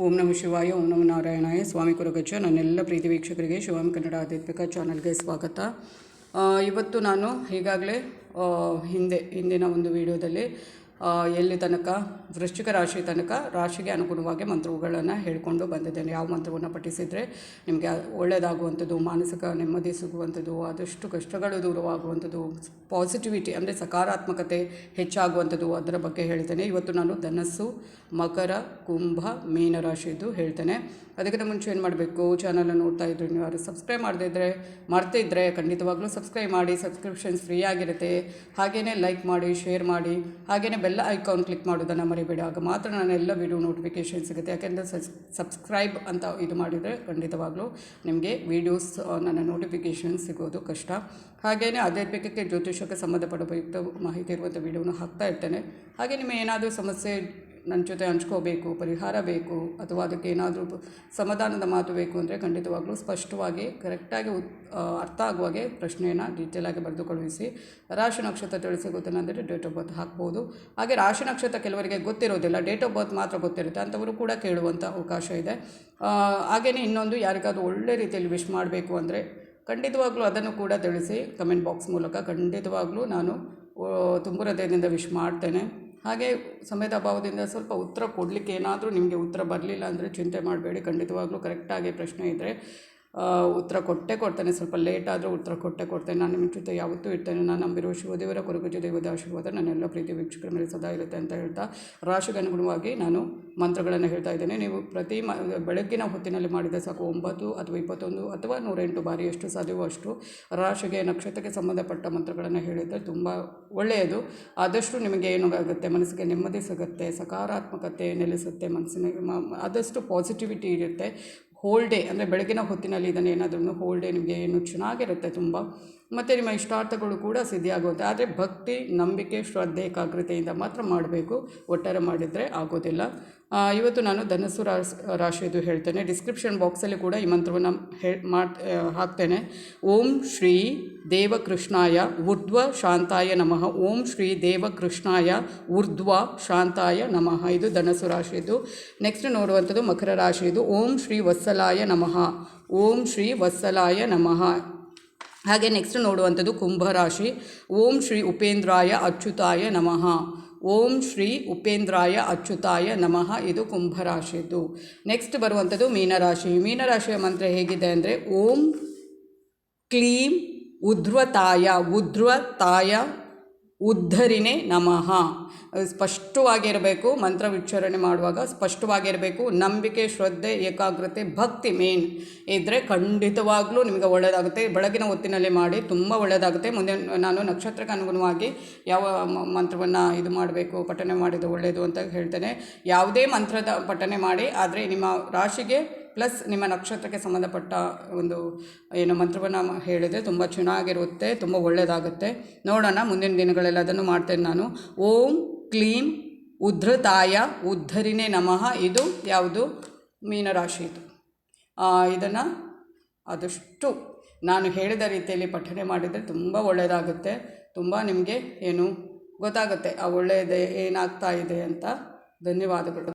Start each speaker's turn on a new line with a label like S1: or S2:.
S1: ಓಂ ನಮ ಶಿವಾಯ, ಓಂ ನಮ ನಾರಾಯಣಾಯ. ಸ್ವಾಮಿ ಕುರಗಜ್ಜ, ನನ್ನೆಲ್ಲ ಪ್ರೀತಿ ವೀಕ್ಷಕರಿಗೆ ಶಿವಾಮಿ ಕನ್ನಡ ಆಧ್ಯಾತ್ಮಿಕ ಚಾನಲ್ಗೆ ಸ್ವಾಗತ. ಇವತ್ತು ನಾನು ಈಗಾಗಲೇ ಹಿಂದೆ, ಹಿಂದಿನ ಒಂದು ವಿಡಿಯೋದಲ್ಲಿ ಎಲ್ಲಿ ತನಕ, ವೃಶ್ಚಿಕ ರಾಶಿ ತನಕ ರಾಶಿಗೆ ಅನುಗುಣವಾಗಿ ಮಂತ್ರಗಳನ್ನು ಹೇಳಿಕೊಂಡು ಬಂದಿದ್ದೇನೆ. ಯಾವ ಮಂತ್ರವನ್ನು ಪಠಿಸಿದರೆ ನಿಮಗೆ ಒಳ್ಳೆಯದಾಗುವಂಥದ್ದು ಮಾನಸಿಕ ನೆಮ್ಮದಿ ಸಿಗುವಂಥದ್ದು, ಆದಷ್ಟು ಕಷ್ಟಗಳು ದೂರವಾಗುವಂಥದ್ದು ಪಾಸಿಟಿವಿಟಿ ಅಂದರೆ ಸಕಾರಾತ್ಮಕತೆ ಹೆಚ್ಚಾಗುವಂಥದ್ದು ಅದರ ಬಗ್ಗೆ ಹೇಳ್ತೇನೆ. ಇವತ್ತು ನಾನು ಧನಸ್ಸು, ಮಕರ, ಕುಂಭ, ಮೀನ ರಾಶಿದು ಹೇಳ್ತೇನೆ. ಅದಕ್ಕಿಂತ ಮುಂಚೆ ಏನು ಮಾಡಬೇಕು? ಚಾನಲನ್ನು ನೋಡ್ತಾ ಇದ್ರು ನೀವು ಯಾರು ಸಬ್ಸ್ಕ್ರೈಬ್ ಮಾಡದೇ ಇದ್ದರೆ ಮಾಡ್ತಾ ಇದ್ದರೆ ಖಂಡಿತವಾಗ್ಲೂ ಸಬ್ಸ್ಕ್ರೈಬ್ ಮಾಡಿ ಸಬ್ಸ್ಕ್ರಿಪ್ಷನ್ಸ್ ಫ್ರೀ ಆಗಿರುತ್ತೆ. ಹಾಗೆಯೇ ಲೈಕ್ ಮಾಡಿ ಶೇರ್ ಮಾಡಿ ಹಾಗೆಯೇ ಬೆಲ್ಲ ಐಕಾನ್ ಕ್ಲಿಕ್ ಮಾಡೋದನ್ನು ಮರಿಬೇಡಿ ಆಗ ಮಾತ್ರ ನಾನು ಎಲ್ಲ ವಿಡಿಯೋ ನೋಟಿಫಿಕೇಷನ್ ಸಿಗುತ್ತೆ. ಯಾಕೆಂದರೆ ಸಬ್ಸ್ಕ್ರೈಬ್ ಅಂತ ಇದು ಮಾಡಿದರೆ ಖಂಡಿತವಾಗ್ಲೂ ನಿಮಗೆ ವೀಡಿಯೋಸ್ ನನ್ನ ನೋಟಿಫಿಕೇಷನ್ ಸಿಗೋದು ಕಷ್ಟ. ಹಾಗೆಯೇ ಆಧ್ಯಾತ್ಮಿಕಕ್ಕೆ ಜ್ಯೋತಿಷಕ್ಕೆ ಸಂಬಂಧಪಟ್ಟ ಮಾಹಿತಿ ಇರುವಂಥ ವಿಡಿಯೋನ ಹಾಕ್ತಾ ಇರ್ತೇನೆ. ಹಾಗೆ ನಿಮಗೆ ಏನಾದರೂ ಸಮಸ್ಯೆ ನನ್ನ ಜೊತೆ ಹಂಚ್ಕೋಬೇಕು, ಪರಿಹಾರ ಬೇಕು, ಅಥವಾ ಅದಕ್ಕೆ ಏನಾದರೂ ಸಮಾಧಾನದ ಮಾತು ಬೇಕು ಅಂದರೆ ಖಂಡಿತವಾಗ್ಲೂ ಸ್ಪಷ್ಟವಾಗಿ ಕರೆಕ್ಟಾಗಿ ಉತ್ ಅರ್ಥ ಆಗುವಾಗೆ ಪ್ರಶ್ನೆಯನ್ನು ಡೀಟೇಲಾಗಿ ಬರೆದು ಕಳುಹಿಸಿ ರಾಶಿ ನಕ್ಷತ್ರ ತಿಳಿಸಿ ಗೊತ್ತೇನೆಂದರೆ ಡೇಟ್ ಆಫ್ ಬರ್ತ್ ಹಾಕ್ಬೋದು. ಹಾಗೆ ರಾಶಿ ನಕ್ಷತ್ರ ಕೆಲವರಿಗೆ ಗೊತ್ತಿರೋದಿಲ್ಲ ಡೇಟ್ ಆಫ್ ಬರ್ತ್ ಮಾತ್ರ ಗೊತ್ತಿರುತ್ತೆ, ಅಂಥವರು ಕೂಡ ಕೇಳುವಂಥ ಅವಕಾಶ ಇದೆ. ಹಾಗೆಯೇ ಇನ್ನೊಂದು ಯಾರಿಗಾದರೂ ಒಳ್ಳೆ ರೀತಿಯಲ್ಲಿ ವಿಶ್ ಮಾಡಬೇಕು ಅಂದರೆ ಖಂಡಿತವಾಗ್ಲೂ ಅದನ್ನು ಕೂಡ ತಿಳಿಸಿ ಕಮೆಂಟ್ ಬಾಕ್ಸ್ ಮೂಲಕ ಖಂಡಿತವಾಗ್ಲೂ ನಾನು ತುಂಬ ಹೃದಯದಿಂದ ವಿಶ್ ಮಾಡ್ತೇನೆ. ಹಾಗೆ ಸಮಯದ ಅಭಾವದಿಂದ ಸ್ವಲ್ಪ ಉತ್ತರ ಕೊಡಲಿಕ್ಕೆ ಏನಾದರೂ ನಿಮಗೆ ಉತ್ತರ ಬರಲಿಲ್ಲ ಅಂದರೆ ಚಿಂತೆ ಮಾಡಬೇಡಿ. ಖಂಡಿತವಾಗ್ಲೂ ಕರೆಕ್ಟಾಗಿ ಪ್ರಶ್ನೆ ಇದ್ದರೆ ಉತ್ತರ ಕೊಟ್ಟೇ ಕೊಡ್ತೇನೆ. ಸ್ವಲ್ಪ ಲೇಟ್ ಆದರೂ ಉತ್ತರ ಕೊಟ್ಟೇ ಕೊಡ್ತೇನೆ. ನಾನು ನಿಮ್ಮ ಜೊತೆ ಯಾವತ್ತೂ ಇರ್ತೇನೆ. ನಾನು ನಂಬಿರುವ ಶಿವದೇವರ ಕೊರಗುಜ ದೇವದ ಆಶೀರ್ವಾದ. ನನ್ನೆಲ್ಲ ಪ್ರೀತಿ ವೀಕ್ಷಕರ ಮೇಲೆ ಸದಾ ಇರುತ್ತೆ ಅಂತ ಹೇಳ್ತಾ ರಾಶಿಗೆ ಅನುಗುಣವಾಗಿ ನಾನು ಮಂತ್ರಗಳನ್ನು ಹೇಳ್ತಾ ಇದ್ದೇನೆ. ನೀವು ಪ್ರತಿ ಮ, ಬೆಳಗ್ಗಿನ ಹೊತ್ತಿನಲ್ಲಿ ಮಾಡಿದ ಸಾಕು ಒಂಬತ್ತು ಅಥವಾ ಇಪ್ಪತ್ತೊಂದು ಅಥವಾ ನೂರೆಂಟು ಬಾರಿ ಎಷ್ಟು ಸಾಧ್ಯವೋ ಅಷ್ಟು ರಾಶಿಗೆ, ನಕ್ಷತ್ರಕ್ಕೆ ಸಂಬಂಧಪಟ್ಟ ಮಂತ್ರಗಳನ್ನು ಹೇಳಿದರೆ ತುಂಬ ಒಳ್ಳೆಯದು. ಆದಷ್ಟು ನಿಮಗೆ ಏನು ಆಗುತ್ತೆ ಮನಸ್ಸಿಗೆ ನೆಮ್ಮದಿ ಸಿಗುತ್ತೆ, ಸಕಾರಾತ್ಮಕತೆ ನೆಲೆಸುತ್ತೆ, ಮನಸ್ಸಿನ ಆದಷ್ಟು ಪಾಸಿಟಿವಿಟಿ ಇರುತ್ತೆ. ಹೋಲ್ ಡೇ ಅಂದರೆ ಬೆಳಗಿನ ಹೊತ್ತಿನಲ್ಲಿ ಇದನ್ನು ಏನಾದ್ರೂ ಹೋಲ್ ಡೇ ನಿಮಗೆ ಏನು ಚೆನ್ನಾಗಿರುತ್ತೆ ತುಂಬ. ಮತ್ತು ನಿಮ್ಮ ಇಷ್ಟಾರ್ಥಗಳು ಕೂಡ ಸಿದ್ಧಿಯಾಗುತ್ತೆ ಆದರೆ ಭಕ್ತಿ, ನಂಬಿಕೆ, ಶ್ರದ್ಧೆ, ಏಕಾಗ್ರತೆಯಿಂದ ಮಾತ್ರ ಮಾಡಬೇಕು. ಒಟ್ಟಾರೆ ಮಾಡಿದರೆ ಆಗೋದಿಲ್ಲ. ಇವತ್ತು ನಾನು ಧನಸ್ಸು ರಾಶಿ ರಾಶಿಯದು ಹೇಳ್ತೇನೆ. ಡಿಸ್ಕ್ರಿಪ್ಷನ್ ಬಾಕ್ಸಲ್ಲಿ ಕೂಡ ಈ ಮಂತ್ರವನ್ನು ಹೇ, ಮಾಡ್ ಹಾಕ್ತೇನೆ. ಓಂ ಶ್ರೀ ದೇವಕೃಷ್ಣಾಯ ಊರ್ಧ್ವ ಶಾಂತಾಯ ನಮಃ. ಓಂ ಶ್ರೀ ದೇವಕೃಷ್ಣಾಯ ಊರ್ಧ್ವ ಶಾಂತಾಯ ನಮಃ. ಇದು ಧನಸ್ಸು ರಾಶಿಯದು ನೆಕ್ಸ್ಟ್ ನೋಡುವಂಥದ್ದು ಮಕರ ರಾಶಿಯದು ಓಂ ಶ್ರೀ ವತ್ಸಲಾಯ ನಮಃ. ಓಂ ಶ್ರೀ ವತ್ಸಲಾಯ ನಮಃ. ಹಾಗೆ ನೆಕ್ಸ್ಟ್ ನೋಡುವಂಥದ್ದು ಕುಂಭರಾಶಿ. ಓಂ ಶ್ರೀ ಉಪೇಂದ್ರಾಯ ಅಚ್ಯುತಾಯ ನಮಃ. ಓಂ ಶ್ರೀ ಉಪೇಂದ್ರಾಯ ಅಚ್ಯುತಾಯ ನಮಃ. ಇದು ಕುಂಭರಾಶಿದು ನೆಕ್ಸ್ಟ್ ಬರುವಂಥದ್ದು ಮೀನರಾಶಿ. ಮೀನರಾಶಿಯ ಮಂತ್ರ ಹೇಗಿದೆ ಅಂದರೆ ಓಂ ಕ್ಲೀಂ ಉಧ್ವತಾಯ ಉಧ್ವತಾಯ ಉದ್ಧರಿನೇ ನಮಃ. ಸ್ಪಷ್ಟವಾಗಿರಬೇಕು, ಮಂತ್ರ ಉಚ್ಚಾರಣೆ ಮಾಡುವಾಗ ಸ್ಪಷ್ಟವಾಗಿರಬೇಕು, ನಂಬಿಕೆ, ಶ್ರದ್ಧೆ, ಏಕಾಗ್ರತೆ, ಭಕ್ತಿ ಮೇನ್ ಇದ್ದರೆ ಖಂಡಿತವಾಗಲೂ ನಿಮಗೆ ಒಳ್ಳೆಯದಾಗುತ್ತೆ ಬೆಳಗಿನ ಹೊತ್ತಿನಲ್ಲಿ ಮಾಡಿ ತುಂಬ ಒಳ್ಳೆಯದಾಗುತ್ತೆ ಮುಂದೆ ನಾನು ನಕ್ಷತ್ರಕ್ಕೆ ಅನುಗುಣವಾಗಿ ಯಾವ ಮಂತ್ರವನ್ನು ಇದು ಮಾಡಬೇಕು ಪಠನೆ ಮಾಡಿದ ಒಳ್ಳೆಯದು ಅಂತ ಹೇಳ್ತೇನೆ. ಯಾವುದೇ ಮಂತ್ರದ ಪಠನೆ ಮಾಡಿ, ಆದರೆ ನಿಮ್ಮ ರಾಶಿಗೆ ಪ್ಲಸ್ ನಿಮ್ಮ ನಕ್ಷತ್ರಕ್ಕೆ ಸಂಬಂಧಪಟ್ಟ ಒಂದು, ಏನು ಮಂತ್ರವನ್ನು ಹೇಳಿದರೆ ತುಂಬ ಚೆನ್ನಾಗಿರುತ್ತೆ, ತುಂಬ ಒಳ್ಳೆಯದಾಗುತ್ತೆ ನೋಡೋಣ ಮುಂದಿನ ದಿನಗಳಲ್ಲಿ ಅದನ್ನು ಮಾಡ್ತೇನೆ ನಾನು. ಓಂ ಕ್ಲೀಂ ಉದ್ಧತಾಯ ಉದ್ಧರಿನೇ ನಮಃ. ಇದು ಯಾವುದು? ಮೀನರಾಶಿ ಇದು ಇದನ್ನು ಆದಷ್ಟು ನಾನು ಹೇಳಿದ ರೀತಿಯಲ್ಲಿ ಪಠನೆ ಮಾಡಿದರೆ ತುಂಬ ಒಳ್ಳೆಯದಾಗುತ್ತೆ ತುಂಬ ನಿಮಗೆ ಏನು ಗೊತ್ತಾಗುತ್ತೆ. ಆ ಒಳ್ಳೆಯದೇ ಏನಾಗ್ತಾ ಇದೆ ಅಂತ ಧನ್ಯವಾದಗಳು.